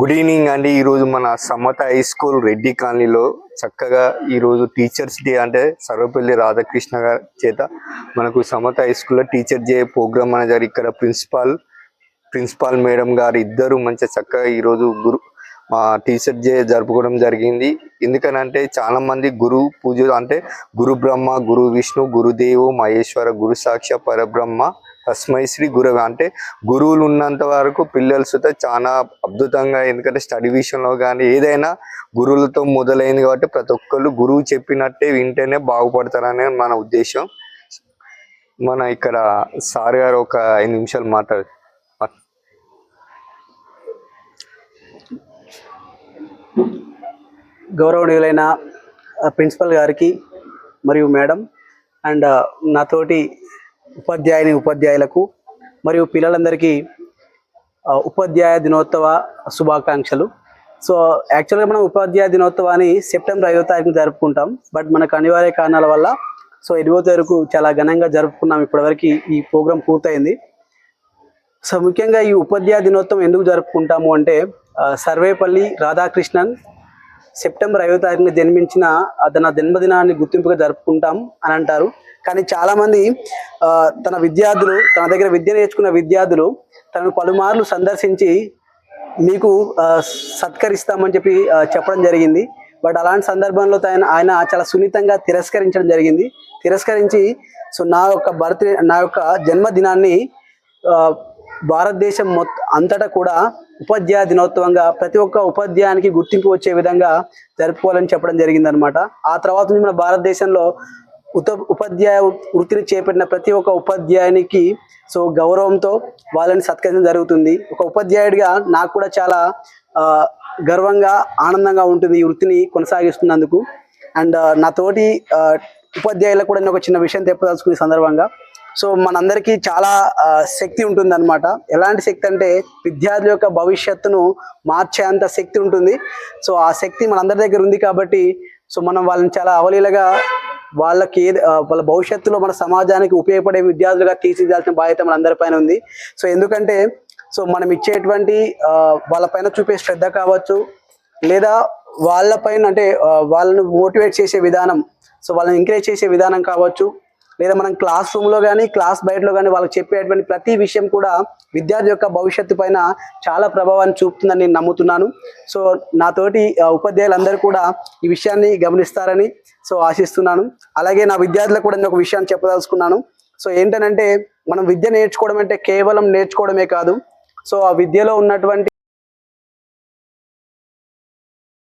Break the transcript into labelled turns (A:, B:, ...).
A: good evening అండి ఈరోజు మన సమత హై స్కూల్ రెడ్డి కాలనీలో చక్కగా ఈరోజు టీచర్స్ డే అంటే సర్వపల్లి రాధాకృష్ణ గారి చేత మనకు సమత హై స్కూల్లో టీచర్ డే ప్రోగ్రామ్ అనేది ఇక్కడ ప్రిన్సిపాల్ ప్రిన్సిపాల్ మేడం గారు ఇద్దరు మంచి చక్కగా ఈరోజు గురు మా టీచర్ డే జరుపుకోవడం జరిగింది ఎందుకనంటే చాలా మంది గురు పూజలు అంటే గురు బ్రహ్మ గురు విష్ణు గురుదేవు మహేశ్వర గురు సాక్ష పరబ్రహ్మ తస్మై శ్రీ గురువు అంటే గురువులు ఉన్నంత వరకు పిల్లల చాలా అద్భుతంగా ఎందుకంటే స్టడీ విషయంలో కానీ ఏదైనా గురువులతో మొదలైంది కాబట్టి ప్రతి ఒక్కళ్ళు గురువు చెప్పినట్టే వింటేనే బాగుపడతారనే మన ఉద్దేశం మన ఇక్కడ సార్ గారు ఒక
B: ఐదు నిమిషాలు మాట్లాడు గౌరవనీయులైన ప్రిన్సిపల్ గారికి మరియు మేడం అండ్ నాతోటి ఉపాధ్యాయుని ఉపాధ్యాయులకు మరియు పిల్లలందరికీ ఉపాధ్యాయ దినోత్సవ శుభాకాంక్షలు సో యాక్చువల్గా మనం ఉపాధ్యాయ దినోత్సవాన్ని సెప్టెంబర్ ఐదో తారీఖున జరుపుకుంటాం బట్ మనకు అనివార్య కారణాల వల్ల సో ఇరవై తారీఖు చాలా ఘనంగా జరుపుకున్నాం ఇప్పటివరకు ఈ ప్రోగ్రాం పూర్తయింది సో ముఖ్యంగా ఈ ఉపాధ్యాయ దినోత్సవం ఎందుకు జరుపుకుంటాము అంటే సర్వేపల్లి రాధాకృష్ణన్ సెప్టెంబర్ ఐదో తారీఖున జన్మించిన తన జన్మదినాన్ని గుర్తింపుగా జరుపుకుంటాం అని అంటారు కానీ చాలామంది తన విద్యార్థులు తన దగ్గర విద్య నేర్చుకున్న విద్యార్థులు తనను పలుమార్లు సందర్శించి మీకు సత్కరిస్తామని చెప్పి చెప్పడం జరిగింది బట్ అలాంటి సందర్భంలో ఆయన ఆయన చాలా సున్నితంగా తిరస్కరించడం జరిగింది తిరస్కరించి సో నా యొక్క బర్త్ నా యొక్క జన్మదినాన్ని భారతదేశం మొత్త అంతటా కూడా ఉపాధ్యాయ దినోత్సవంగా ప్రతి ఒక్క ఉపాధ్యాయానికి గుర్తింపు వచ్చే విధంగా జరుపుకోవాలని చెప్పడం జరిగిందనమాట ఆ తర్వాత నుంచి మన భారతదేశంలో ఉత ఉపాధ్యాయ వృత్తిని చేపట్టిన ప్రతి ఒక్క ఉపాధ్యాయునికి సో గౌరవంతో వాళ్ళని సత్కరించడం జరుగుతుంది ఒక ఉపాధ్యాయుడిగా నాకు కూడా చాలా గర్వంగా ఆనందంగా ఉంటుంది ఈ వృత్తిని కొనసాగిస్తున్నందుకు అండ్ నాతోటి ఉపాధ్యాయులకు కూడా నేను ఒక చిన్న విషయం తెప్పదలుచుకునే సందర్భంగా సో మనందరికీ చాలా శక్తి ఉంటుంది అనమాట ఎలాంటి శక్తి అంటే విద్యార్థుల యొక్క భవిష్యత్తును మార్చేంత శక్తి ఉంటుంది సో ఆ శక్తి మనందరి దగ్గర ఉంది కాబట్టి సో మనం వాళ్ళని చాలా అవలీలగా వాళ్ళకి ఏది వాళ్ళ భవిష్యత్తులో మన సమాజానికి ఉపయోగపడే విద్యార్థులుగా తీర్చిదిద్దాల్సిన బాధ్యత మనందరిపైన ఉంది సో ఎందుకంటే సో మనం ఇచ్చేటువంటి వాళ్ళపైన చూపే శ్రద్ధ కావచ్చు లేదా వాళ్ళపైన అంటే వాళ్ళను మోటివేట్ చేసే విధానం సో వాళ్ళని ఎంకరేజ్ చేసే విధానం కావచ్చు లేదా మనం క్లాస్ రూమ్లో కానీ క్లాస్ బయటలో కానీ వాళ్ళు చెప్పేటువంటి ప్రతి విషయం కూడా విద్యార్థి యొక్క భవిష్యత్తు పైన చాలా ప్రభావాన్ని చూపుతుందని నేను నమ్ముతున్నాను సో నాతోటి ఉపాధ్యాయులందరూ కూడా ఈ విషయాన్ని గమనిస్తారని సో ఆశిస్తున్నాను అలాగే నా విద్యార్థులకు కూడా నేను ఒక విషయాన్ని చెప్పదలుచుకున్నాను సో ఏంటనంటే మనం విద్య నేర్చుకోవడం అంటే కేవలం నేర్చుకోవడమే కాదు సో ఆ విద్యలో ఉన్నటువంటి